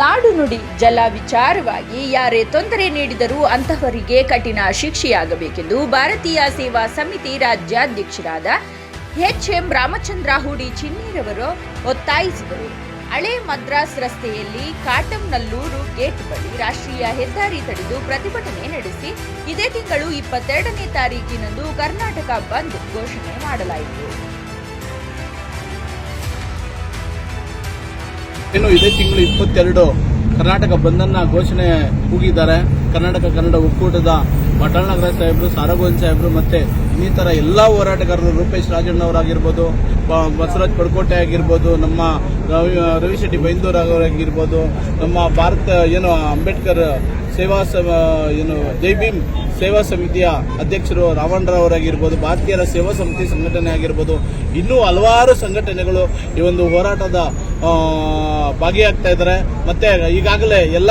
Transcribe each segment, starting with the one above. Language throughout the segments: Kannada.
ನಾಡು ನುಡಿ ಜಲ ವಿಚಾರವಾಗಿ ಯಾರೇ ತೊಂದರೆ ನೀಡಿದರೂ ಅಂತಹವರಿಗೆ ಕಠಿಣ ಶಿಕ್ಷೆಯಾಗಬೇಕೆಂದು ಭಾರತೀಯ ಸೇವಾ ಸಮಿತಿ ರಾಜ್ಯಾಧ್ಯಕ್ಷರಾದ ಎಚ್ ಎಂ ರಾಮಚಂದ್ರ ಹೂಡಿ ಚಿನ್ನೀರವರು ಒತ್ತಾಯಿಸಿದರು. ಹಳೆ ಮದ್ರಾಸ್ ರಸ್ತೆಯಲ್ಲಿ ಕಾಟಂನಲ್ಲೂರು ಗೇಟ್ ಬಳಿ ರಾಷ್ಟ್ರೀಯ ಹೆದ್ದಾರಿ ತಡೆದು ಪ್ರತಿಭಟನೆ ನಡೆಸಿ ಇದೇ ತಿಂಗಳು ಇಪ್ಪತ್ತೆರಡನೇ ತಾರೀಕಿನಂದು ಕರ್ನಾಟಕ ಬಂದ್ ಘೋಷಣೆ ಮಾಡಲಾಯಿತು. ಏನು ಇದೇ ತಿಂಗಳು ಇಪ್ಪತ್ತೆರಡು ಕರ್ನಾಟಕ ಬಂದನ್ನ ಘೋಷಣೆ ಕೂಗಿದ್ದಾರೆ. ಕರ್ನಾಟಕ ಕನ್ನಡ ಒಕ್ಕೂಟದ ಪಟ್ಟಣನಗರ ಸಾಹೇಬರು ಸಾರಗೋವಿಂದ ಸಾಹೇಬರು ಮತ್ತೆ ಇನ್ನಿತರ ಎಲ್ಲಾ ಹೋರಾಟಗಾರರು ರೂಪೇಶ್ ರಾಜಣ್ಣವರಾಗಿರ್ಬೋದು ಬಸವರಾಜ್ ಪಡ್ಕೋಟೆ ಆಗಿರ್ಬೋದು, ನಮ್ಮ ರವಿ ರವಿಶೆಟ್ಟಿ ಬೈಂದೂರ್ ಅವರಾಗಿರ್ಬೋದು, ನಮ್ಮ ಭಾರತ, ಏನು, ಅಂಬೇಡ್ಕರ್ ಸೇವಾ ಸಮ, ಏನು, ಜೈ ಭೀಮ್ ಸೇವಾ ಸಮಿತಿಯ ಅಧ್ಯಕ್ಷರು ರಾವಣರಾವರಾಗಿರ್ಬೋದು, ಭಾರತೀಯರ ಸೇವಾ ಸಮಿತಿ ಸಂಘಟನೆ ಆಗಿರ್ಬೋದು, ಇನ್ನೂ ಹಲವಾರು ಸಂಘಟನೆಗಳು ಈ ಒಂದು ಹೋರಾಟದ ಭಾಗಿಯಾಗ್ತಾ ಇದ್ದಾರೆ. ಮತ್ತೆ ಈಗಾಗಲೇ ಎಲ್ಲ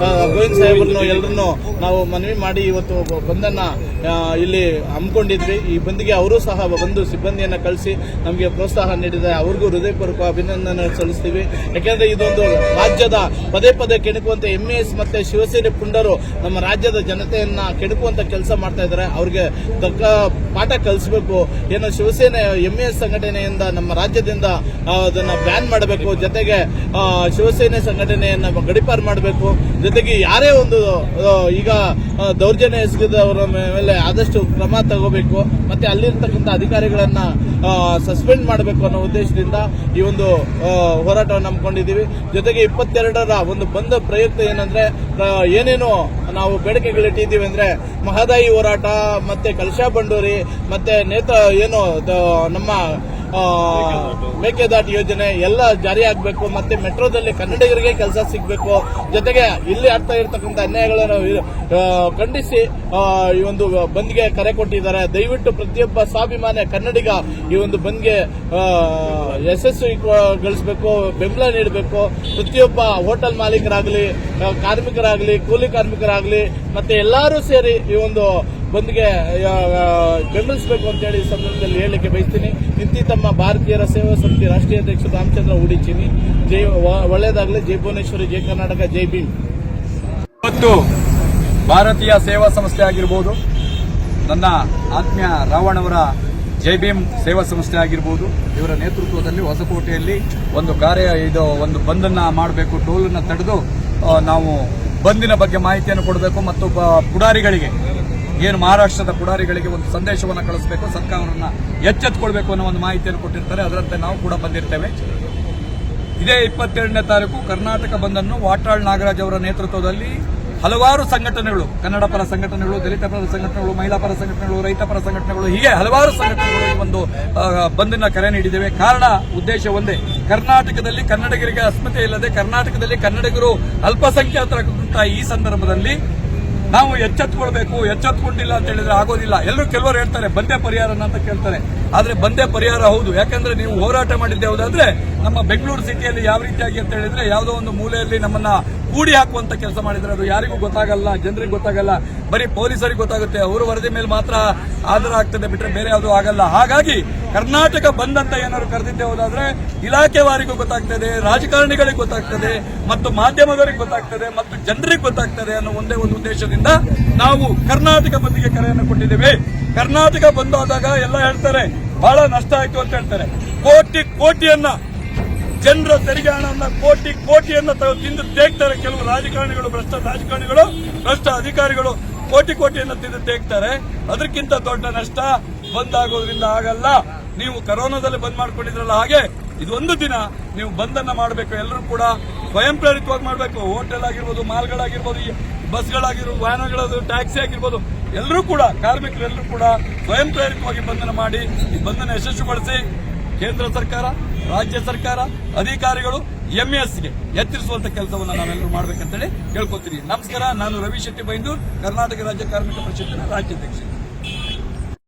ಗೋವಿಂದ್ ಸಾಹೇಬ್ರನ್ನು ಎಲ್ಲರನ್ನು ನಾವು ಮನವಿ ಮಾಡಿ ಇವತ್ತು ಬಂದನ್ನ ಇಲ್ಲಿ ಹಮ್ಮಿಕೊಂಡಿದ್ವಿ. ಈ ಬಂದಿಗೆ ಅವರು ಸಹ ಬಂದು ಸಿಬ್ಬಂದಿಯನ್ನ ಕಳಿಸಿ ನಮಗೆ ಪ್ರೋತ್ಸಾಹ ನೀಡಿದ್ದಾರೆ. ಅವ್ರಿಗೂ ಹೃದಯಪೂರ್ವಕ ಅಭಿನಂದನೆ ಸಲ್ಲಿಸ್ತೀವಿ. ಯಾಕೆಂದರೆ ಇದೊಂದು ರಾಜ್ಯದ ಪದೇ ಪದೇ ಕೆಣಕುವಂತ ಎಂಎಸ್ ಮತ್ತೆ ಶಿವಸೇನೆ ಪುಂಡರು ನಮ್ಮ ರಾಜ್ಯದ ಜನತೆಯನ್ನು ಕೆಣಕುವಂತ ಕೆಲಸ ಮಾಡ್ತಾ ಇದ್ದಾರೆ. ಅವ್ರಿಗೆ ತಕ್ಕ ಪಾಠ ಕಲಿಸಬೇಕು. ಏನೋ ಶಿವಸೇನೆ ಎಂಎಸ್ ಸಂಘಟನೆಯಿಂದ ನಮ್ಮ ರಾಜ್ಯದಿಂದ ಅದನ್ನು ಬ್ಯಾನ್ ಮಾಡಬೇಕು. ಜೊತೆಗೆ ಶಿವಸೇನೆ ಸಂಘಟನೆಯನ್ನು ಗಡಿಪಾರು ಮಾಡಬೇಕು. ಜೊತೆಗೆ ಯಾರೇ ಒಂದು ಈಗ ದೌರ್ಜನ್ಯ ಎಸಗಿದವರ ಮೇಲೆ ಆದಷ್ಟು ಕ್ರಮ ತಗೋಬೇಕು, ಮತ್ತೆ ಅಲ್ಲಿರ್ತಕ್ಕಂಥ ಅಧಿಕಾರಿಗಳನ್ನ ಸಸ್ಪೆಂಡ್ ಮಾಡಬೇಕು ಅನ್ನೋ ಉದ್ದೇಶದಿಂದ ಈ ಒಂದು ಹೋರಾಟವನ್ನು ಹಮ್ಮಿಕೊಂಡಿದ್ದೀವಿ. ಜೊತೆಗೆ ಇಪ್ಪತ್ತೆರಡರ ಒಂದು ಬಂದ ಪ್ರಯುಕ್ತ ಏನಂದ್ರೆ ಏನೇನು ನಾವು ಬೇಡಿಕೆಗಳಿಟ್ಟಿದ್ದೀವಿ ಅಂದ್ರೆ ಮಹದಾಯಿ ಹೋರಾಟ, ಮತ್ತೆ ಕಲಶಾ ಬಂಡೂರಿ, ಮತ್ತೆ ನೇತ ಏನು ನಮ್ಮ ಮೇಕೆದಾಟು ಯೋಜನೆ ಎಲ್ಲ ಜಾರಿ ಆಗಬೇಕು, ಮತ್ತೆ ಮೆಟ್ರೋದಲ್ಲಿ ಕನ್ನಡಿಗರಿಗೆ ಕೆಲಸ ಸಿಗಬೇಕು. ಜೊತೆಗೆ ಇಲ್ಲಿ ಆಗ್ತಾ ಇರತಕ್ಕಂಥ ಅನ್ಯಾಯಗಳನ್ನು ಖಂಡಿಸಿ ಈ ಒಂದು ಬಂದ್ಗೆ ಕರೆ ಕೊಟ್ಟಿದ್ದಾರೆ. ದಯವಿಟ್ಟು ಪ್ರತಿಯೊಬ್ಬ ಸ್ವಾಭಿಮಾನಿ ಕನ್ನಡಿಗ ಈ ಒಂದು ಬಂದ್ಗೆ ಯಶಸ್ಸು ಯಶಸ್ವಿಗೊಳಿಸಬೇಕು ಬೆಂಬಲ ನೀಡಬೇಕು. ಪ್ರತಿಯೊಬ್ಬ ಹೋಟೆಲ್ ಮಾಲೀಕರಾಗಲಿ ಕಾರ್ಮಿಕರಾಗಲಿ, ಕೂಲಿ ಕಾರ್ಮಿಕರಾಗಲಿ, ಮತ್ತೆ ಎಲ್ಲರೂ ಸೇರಿ ಈ ಒಂದು ಬಂದ್ಗೆ ಬೆಂಬಲಿಸಬೇಕು ಅಂತೇಳಿ ಈ ಸಂದರ್ಭದಲ್ಲಿ ಹೇಳಲಿಕ್ಕೆ ಬಯಸ್ತೀನಿ. ನಿಂತಿ ತಮ್ಮ ಭಾರತೀಯರ ಸೇವಾ ಸಮಿತಿ ರಾಷ್ಟ್ರೀಯ ಅಧ್ಯಕ್ಷ ರಾಮಚಂದ್ರ ಉಡಿಚಿನಿ. ಜೈ ಒಳ್ಳೆಯದಾಗಲಿ ಜೈ ಭುವನೇಶ್ವರಿ, ಜೈ ಕರ್ನಾಟಕ, ಜೈ ಭೀಮ್. ಇವತ್ತು ಭಾರತೀಯ ಸೇವಾ ಸಂಸ್ಥೆ ಆಗಿರ್ಬೋದು, ನನ್ನ ಆತ್ಮೀಯ ರಾವಣವರ ಜೈ ಭೀಮ್ ಸೇವಾ ಸಂಸ್ಥೆ ಆಗಿರ್ಬೋದು, ಇವರ ನೇತೃತ್ವದಲ್ಲಿ ಹೊಸಕೋಟೆಯಲ್ಲಿ ಒಂದು ಕಾರ್ಯ, ಇದು ಒಂದು ಬಂದನ್ನು ಮಾಡಬೇಕು, ಟೋಲನ್ನು ತಡೆದು ನಾವು ಬಂದಿನ ಬಗ್ಗೆ ಮಾಹಿತಿಯನ್ನು ಕೊಡಬೇಕು ಮತ್ತು ಪುಡಾರಿಗಳಿಗೆ ಏನು ಮಹಾರಾಷ್ಟ್ರದ ಪುಡಾರಿಗಳಿಗೆ ಒಂದು ಸಂದೇಶವನ್ನು ಕಳಿಸಬೇಕು, ಸರ್ಕಾರವನ್ನ ಎಚ್ಚೆತ್ತುಕೊಳ್ಬೇಕು ಅನ್ನೋ ಒಂದು ಮಾಹಿತಿಯನ್ನು ಕೊಟ್ಟಿರ್ತಾರೆ. ಅದರಂತೆ ನಾವು ಕೂಡ ಬಂದಿರ್ತೇವೆ. ಇದೇ ಇಪ್ಪತ್ತೆರಡನೇ ತಾರೀಕು ಕರ್ನಾಟಕ ಬಂದನ್ನು ವಾಟಾಳ್ ನಾಗರಾಜ್ ಅವರ ನೇತೃತ್ವದಲ್ಲಿ ಹಲವಾರು ಸಂಘಟನೆಗಳು, ಕನ್ನಡ ಪರ ಸಂಘಟನೆಗಳು, ದಲಿತ ಪರ ಸಂಘಟನೆಗಳು, ಮಹಿಳಾ ಪರ ಸಂಘಟನೆಗಳು, ರೈತ ಪರ ಸಂಘಟನೆಗಳು, ಹೀಗೆ ಹಲವಾರು ಸಂಘಟನೆಗಳು ಒಂದು ಬಂದಿನ ಕರೆ ನೀಡಿದ್ದೇವೆ. ಕಾರಣ, ಉದ್ದೇಶ ಒಂದೇ. ಕರ್ನಾಟಕದಲ್ಲಿ ಕನ್ನಡಿಗರಿಗೆ ಅಸ್ಮಿತೆ ಇಲ್ಲದೆ ಕರ್ನಾಟಕದಲ್ಲಿ ಕನ್ನಡಿಗರು ಅಲ್ಪಸಂಖ್ಯಾತರಾಗುವಂತಹ ಈ ಸಂದರ್ಭದಲ್ಲಿ ನಾವು ಎಚ್ಚೆತ್ಕೊಳ್ಬೇಕು ಎಚ್ಚೆತ್ಕೊಂಡಿಲ್ಲ ಅಂತ ಹೇಳಿದ್ರೆ ಆಗೋದಿಲ್ಲ. ಎಲ್ಲರೂ ಕೆಲವರು ಹೇಳ್ತಾರೆ, ಬಂದೇ ಪರಿಹಾರ ಅಂತ ಕೇಳ್ತಾರೆ. ಆದ್ರೆ ಬಂದೇ ಪರಿಹಾರ ಹೌದು. ಯಾಕಂದ್ರೆ ನೀವು ಹೋರಾಟ ಮಾಡಿದ್ದೆ ಹೌದಾದ್ರೆ ನಮ್ಮ ಬೆಂಗಳೂರು ಸಿಟಿಯಲ್ಲಿ ಯಾವ ರೀತಿಯಾಗಿ ಅಂತ ಹೇಳಿದ್ರೆ ಯಾವುದೋ ಒಂದು ಮೂಲೆಯಲ್ಲಿ ನಮ್ಮನ್ನ ಕೂಡಿ ಹಾಕುವಂತ ಕೆಲಸ ಮಾಡಿದ್ರೆ ಅದು ಯಾರಿಗೂ ಗೊತ್ತಾಗಲ್ಲ, ಜನರಿಗೆ ಗೊತ್ತಾಗಲ್ಲ. ಬರೀ ಪೊಲೀಸರಿಗೆ ಗೊತ್ತಾಗುತ್ತೆ. ಅವರು ವರದಿ ಮೇಲೆ ಮಾತ್ರ ಆಧಾರ ಆಗ್ತದೆ ಬಿಟ್ರೆ ಬೇರೆ ಯಾವುದೂ ಆಗಲ್ಲ. ಹಾಗಾಗಿ ಕರ್ನಾಟಕ ಬಂದ್ ಅಂತ ಏನಾದ್ರು ಕರೆದಿದ್ದೆ ಹೋದಾದ್ರೆ ಇಲಾಖೆವಾರಿಗೂ ಗೊತ್ತಾಗ್ತದೆ, ರಾಜಕಾರಣಿಗಳಿಗೆ ಗೊತ್ತಾಗ್ತದೆ, ಮತ್ತು ಮಾಧ್ಯಮದವರಿಗೆ ಗೊತ್ತಾಗ್ತದೆ, ಮತ್ತು ಜನರಿಗೆ ಗೊತ್ತಾಗ್ತದೆ ಅನ್ನೋ ಒಂದೇ ಒಂದು ಉದ್ದೇಶದಿಂದ ನಾವು ಕರ್ನಾಟಕ ಬಂದಿಗೆ ಕರೆಯನ್ನು ಕೊಟ್ಟಿದ್ದೇವೆ. ಕರ್ನಾಟಕ ಬಂದಾದಾಗ ಎಲ್ಲ ಹೇಳ್ತಾರೆ, ಬಹಳ ನಷ್ಟ ಆಯ್ತು ಅಂತ ಹೇಳ್ತಾರೆ. ಕೋಟಿ ಕೋಟಿಯನ್ನ ಜನರ ತೆರಿಗೆ ಹಣವನ್ನ ಕೋಟಿ ಕೋಟಿಯನ್ನ ತಿಂದು ತೇಗ್ತಾರೆ. ಕೆಲವು ರಾಜಕಾರಣಿಗಳು ಭ್ರಷ್ಟ ರಾಜಕಾರಣಿಗಳು, ಭ್ರಷ್ಟ ಅಧಿಕಾರಿಗಳು ಕೋಟಿ ಕೋಟಿಯನ್ನ ತಿಂದು ತೇಗ್ತಾರೆ. ಅದಕ್ಕಿಂತ ದೊಡ್ಡ ನಷ್ಟ ಬಂದಾಗೋದ್ರಿಂದ ಆಗಲ್ಲ. ನೀವು ಕರೋನಾದಲ್ಲಿ ಬಂದ್ ಮಾಡ್ಕೊಂಡಿದ್ರಲ್ಲ ಹಾಗೆ, ಇದೊಂದು ದಿನ ನೀವು ಬಂದನ್ನ ಮಾಡಬೇಕು. ಎಲ್ಲರೂ ಕೂಡ ಸ್ವಯಂ ಪ್ರೇರಿತವಾಗಿ ಮಾಡಬೇಕು. ಹೋಟೆಲ್ ಆಗಿರ್ಬೋದು, ಮಾಲ್ಗಳಾಗಿರ್ಬೋದು ಬಸ್ಗಳಾಗಿರ್ಬೋದು ವಾಹನಗಳದು ಟ್ಯಾಕ್ಸಿ ಆಗಿರ್ಬೋದು, ಎಲ್ಲರೂ ಕೂಡ ಕಾರ್ಮಿಕರೆಲ್ಲರೂ ಕೂಡ ಸ್ವಯಂ ಪ್ರೇರಿತವಾಗಿ ಬಂಧನ ಮಾಡಿ, ಈ ಬಂಧನ ಯಶಸ್ವಿಗೊಳಿಸಿ ಕೇಂದ್ರ ಸರ್ಕಾರ, ರಾಜ್ಯ ಸರ್ಕಾರ, ಅಧಿಕಾರಿಗಳು ಎಂಎಸ್ಗೆ ಎತ್ತರಿಸುವಂತ ಕೆಲಸವನ್ನು ನಾವೆಲ್ಲರೂ ಮಾಡಬೇಕಂತೇಳಿ ಕೇಳ್ಕೊತೀನಿ ನಮಸ್ಕಾರ, ನಾನು ರವಿ ಶೆಟ್ಟಿ ಬೈಂದೂರ್, ಕರ್ನಾಟಕ ರಾಜ್ಯ ಕಾರ್ಮಿಕ ಪರಿಷತ್ತಿನ ರಾಜ್ಯಾಧ್ಯಕ್ಷ.